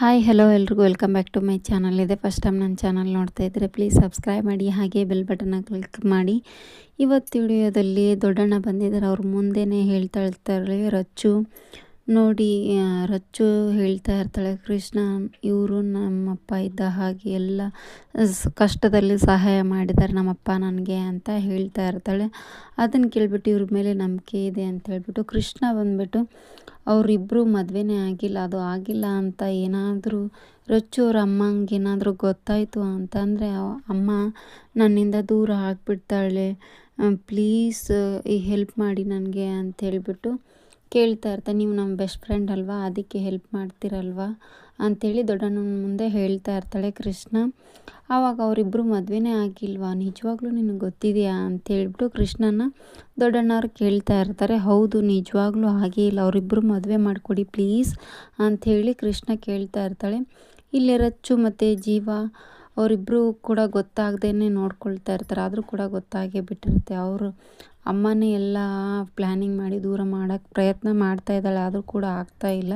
Hi hello ಎಲ್ರಿಗೂ. Welcome back to my channel ಇದೆ first time ನನ್ನ ಚಾನಲ್ ನೋಡ್ತಾ ಇದ್ದರೆ ಪ್ಲೀಸ್ ಸಬ್ಸ್ಕ್ರೈಬ್ ಮಾಡಿ, ಹಾಗೆ ಬೆಲ್ ಬಟನ್ನ ಕ್ಲಿಕ್ ಮಾಡಿ. ಇವತ್ತು ವಿಡಿಯೋದಲ್ಲಿ ದೊಡ್ಡಣ್ಣ ಬಂದಿದ್ದಾರೆ. ಅವ್ರ ಮುಂದೆನೇ ಹೇಳ್ತಾ ಇರ್ತಾರೆ ರಚ್ಚು. ನೋಡಿ ರಚ್ಚು ಹೇಳ್ತಾ ಇರ್ತಾಳೆ, ಕೃಷ್ಣ, ಇವರು ನಮ್ಮಪ್ಪ ಇದ್ದ ಹಾಗೆ ಎಲ್ಲ ಕಷ್ಟದಲ್ಲಿ ಸಹಾಯ ಮಾಡಿದ್ದಾರೆ ನಮ್ಮಪ್ಪ ನನಗೆ ಅಂತ ಹೇಳ್ತಾ ಇರ್ತಾಳೆ. ಅದನ್ನು ಕೇಳಿಬಿಟ್ಟು ಇವ್ರ ಮೇಲೆ ನಂಬಿಕೆ ಇದೆ ಅಂತ ಹೇಳ್ಬಿಟ್ಟು ಕೃಷ್ಣ ಬಂದ್ಬಿಟ್ಟು ಅವರಿಬ್ಬರು ಮದುವೆನೇ ಆಗಿಲ್ಲ, ಅದು ಆಗಿಲ್ಲ ಅಂತ ಏನಾದರೂ, ರಚ್ಚು ಅವ್ರ ಅಮ್ಮಂಗೆ ಏನಾದರೂ ಗೊತ್ತಾಯಿತು ಅಂತಂದರೆ ಅಮ್ಮ ನನ್ನಿಂದ ದೂರ ಆಗಿಬಿಡ್ತಾಳೆ ಪ್ಲೀಸ್ ಈ ಹೆಲ್ಪ್ ಮಾಡಿ ನನಗೆ ಅಂತ ಹೇಳ್ಬಿಟ್ಟು ಕೇಳ್ತಾ ಇರ್ತಾ ನೀವು ನಮ್ಮ ಬೆಸ್ಟ್ ಫ್ರೆಂಡ್ ಅಲ್ವಾ? ಅದಕ್ಕೆ ಹೆಲ್ಪ್ ಮಾಡ್ತೀರಲ್ವಾ? ಅಂಥೇಳಿ ದೊಡ್ಡಣ್ಣನ ಮುಂದೆ ಹೇಳ್ತಾ ಇರ್ತಾಳೆ ಕೃಷ್ಣ. ಆವಾಗ ಅವರಿಬ್ಬರು ಮದುವೆನೇ ಆಗಿಲ್ವಾ? ನಿಜವಾಗ್ಲೂ ನಿನಗೆ ಗೊತ್ತಿದೆಯಾ? ಅಂತ ಹೇಳ್ಬಿಟ್ಟು ಕೃಷ್ಣನ ದೊಡ್ಡಣ್ಣವ್ರು ಕೇಳ್ತಾ ಇರ್ತಾರೆ, ಹೌದು, ನಿಜವಾಗ್ಲೂ ಆಗೇ ಇಲ್ಲ. ಅವರಿಬ್ಬರು ಮದುವೆ ಮಾಡಿಕೊಡಿ ಪ್ಲೀಸ್ ಅಂಥೇಳಿ ಕೃಷ್ಣ ಕೇಳ್ತಾ ಇರ್ತಾಳೆ. ಇಲ್ಲಿ ರಚ್ಚು ಮತ್ತು ಜೀವ ಅವರಿಬ್ಬರು ಕೂಡ ಗೊತ್ತಾಗ್ದೇ ನೋಡ್ಕೊಳ್ತಾ ಇರ್ತಾರೆ. ಆದರೂ ಕೂಡ ಗೊತ್ತಾಗೇ ಬಿಟ್ಟಿರುತ್ತೆ. ಅವರು ಅಮ್ಮನೇ ಎಲ್ಲ ಪ್ಲ್ಯಾನಿಂಗ್ ಮಾಡಿ ದೂರ ಮಾಡೋಕ್ಕೆ ಪ್ರಯತ್ನ ಮಾಡ್ತಾ ಇದ್ದಾಳೆ. ಆದರೂ ಕೂಡ ಆಗ್ತಾ ಇಲ್ಲ.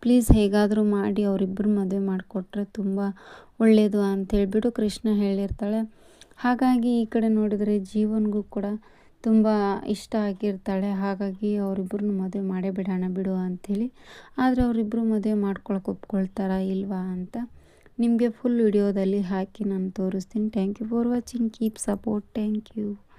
ಪ್ಲೀಸ್ ಹೇಗಾದರೂ ಮಾಡಿ ಅವರಿಬ್ಬರು ಮದುವೆ ಮಾಡಿಕೊಟ್ರೆ ತುಂಬ ಒಳ್ಳೆಯದು ಅಂತೇಳ್ಬಿಟ್ಟು ಕೃಷ್ಣ ಹೇಳಿರ್ತಾಳೆ. ಹಾಗಾಗಿ ಈ ಕಡೆ ನೋಡಿದರೆ ಜೀವನ್ಗೂ ಕೂಡ ತುಂಬ ಇಷ್ಟ ಆಗಿರ್ತಾಳೆ. ಹಾಗಾಗಿ ಅವರಿಬ್ಬರನ್ನು ಮದುವೆ ಮಾಡೇ ಬಿಡೋಣ ಬಿಡು ಅಂಥೇಳಿ. ಆದರೆ ಅವರಿಬ್ಬರು ಮದುವೆ ಮಾಡ್ಕೊಳಕ್ಕೆ ಒಪ್ಕೊಳ್ತಾರಾ ಇಲ್ವಾ ಅಂತ ನಿಮಗೆ ಫುಲ್ ವಿಡಿಯೋದಲ್ಲಿ ಹಾಕಿ ನಾನು ತೋರಿಸ್ತೀನಿ. Thank you for watching keep support thank you